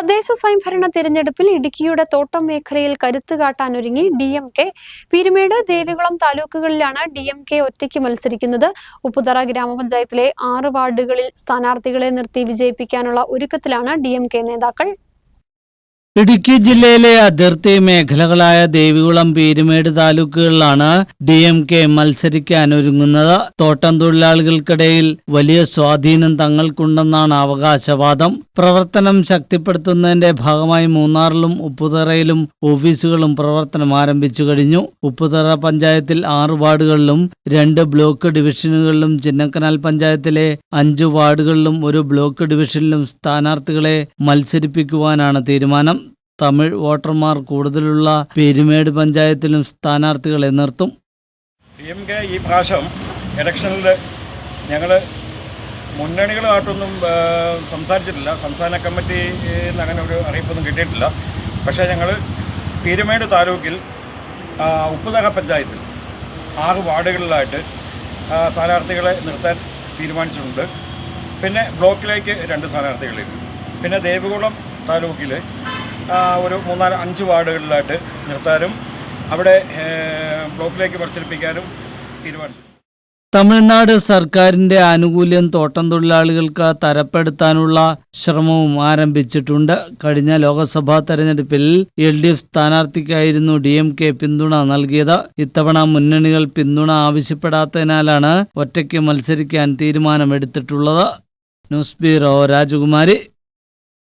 തദ്ദേശ സ്വയംഭരണ തിരഞ്ഞെടുപ്പിൽ ഇടുക്കിയുടെ തോട്ടം മേഖലയിൽ കരുത്ത് കാട്ടാനൊരുങ്ങി D M K Peermade Devikulam താലൂക്കുകളിലാണ് ഡി എം കെ ഒറ്റയ്ക്ക് മത്സരിക്കുന്നത്. ഉപ്പുതറ ഗ്രാമപഞ്ചായത്തിലെ ആറ് വാർഡുകളിൽ സ്ഥാനാർത്ഥികളെ നിർത്തി വിജയിപ്പിക്കാനുള്ള ഒരുക്കത്തിലാണ് ഡി എം കെ നേതാക്കൾ. ഇടുക്കി ജില്ലയിലെ അതിർത്തി മേഖലകളായ ദേവികുളം പീരുമേട് താലൂക്കുകളിലാണ് ഡി എം കെ മത്സരിക്കാനൊരുങ്ങുന്നത്. തോട്ടം തൊഴിലാളികൾക്കിടയിൽ വലിയ സ്വാധീനം തങ്ങൾക്കുണ്ടെന്നാണ് അവകാശവാദം. പ്രവർത്തനം ശക്തിപ്പെടുത്തുന്നതിന്റെ ഭാഗമായി മൂന്നാറിലും ഉപ്പുതറയിലും ഓഫീസുകളും പ്രവർത്തനം ആരംഭിച്ചു കഴിഞ്ഞു. ഉപ്പുതറ പഞ്ചായത്തിൽ ആറ് വാർഡുകളിലും രണ്ട് ബ്ലോക്ക് ഡിവിഷനുകളിലും ചിന്നക്കനാൽ പഞ്ചായത്തിലെ അഞ്ച് വാർഡുകളിലും ഒരു ബ്ലോക്ക് ഡിവിഷനിലും സ്ഥാനാർത്ഥികളെ മത്സരിപ്പിക്കുവാനാണ് തീരുമാനം. തമിഴ് വോട്ടർമാർ കൂടുതലുള്ള പെരുമേട് പഞ്ചായത്തിലും സ്ഥാനാർത്ഥികളെ നിർത്തും. പി എം കെ ഈ പ്രാവശ്യം ഇലക്ഷനിൽ ഞങ്ങൾ മുന്നണികളുമായിട്ടൊന്നും സംസാരിച്ചിട്ടില്ല. സംസ്ഥാന കമ്മിറ്റി അങ്ങനെ ഒരു അറിയിപ്പൊന്നും കിട്ടിയിട്ടില്ല. പക്ഷേ ഞങ്ങൾ പീരുമേട് താലൂക്കിൽ ഉപ്പുനഗ പഞ്ചായത്തിൽ ആറ് വാർഡുകളിലായിട്ട് സ്ഥാനാർത്ഥികളെ നിർത്താൻ തീരുമാനിച്ചിട്ടുണ്ട്. പിന്നെ ബ്ലോക്കിലേക്ക് രണ്ട് സ്ഥാനാർത്ഥികളിൽ. പിന്നെ ദേവികുളം താലൂക്കിൽ ഒരു മൂന്നാൽ അഞ്ച് വാർഡുകളിലായിട്ട് നിർത്താനും അവിടെ ബ്ലോക്കിലേക്ക് മത്സരിപ്പിക്കാനും തീരുമാനിച്ചു. തമിഴ്നാട് സർക്കാരിന്റെ ആനുകൂല്യം തോട്ടം തൊഴിലാളികൾക്ക് തരപ്പെടുത്താനുള്ള ശ്രമവും ആരംഭിച്ചിട്ടുണ്ട്. കഴിഞ്ഞ ലോക്സഭാ തെരഞ്ഞെടുപ്പിൽ എൽ ഡി എഫ് സ്ഥാനാർത്ഥിക്കായിരുന്നു ഡി എം കെ പിന്തുണ നൽകിയത്. ഇത്തവണ മുന്നണികൾ പിന്തുണ ആവശ്യപ്പെടാത്തതിനാലാണ് ഒറ്റയ്ക്ക് മത്സരിക്കാൻ തീരുമാനമെടുത്തിട്ടുള്ളത്. ന്യൂസ് ബ്യൂറോ രാജകുമാരി.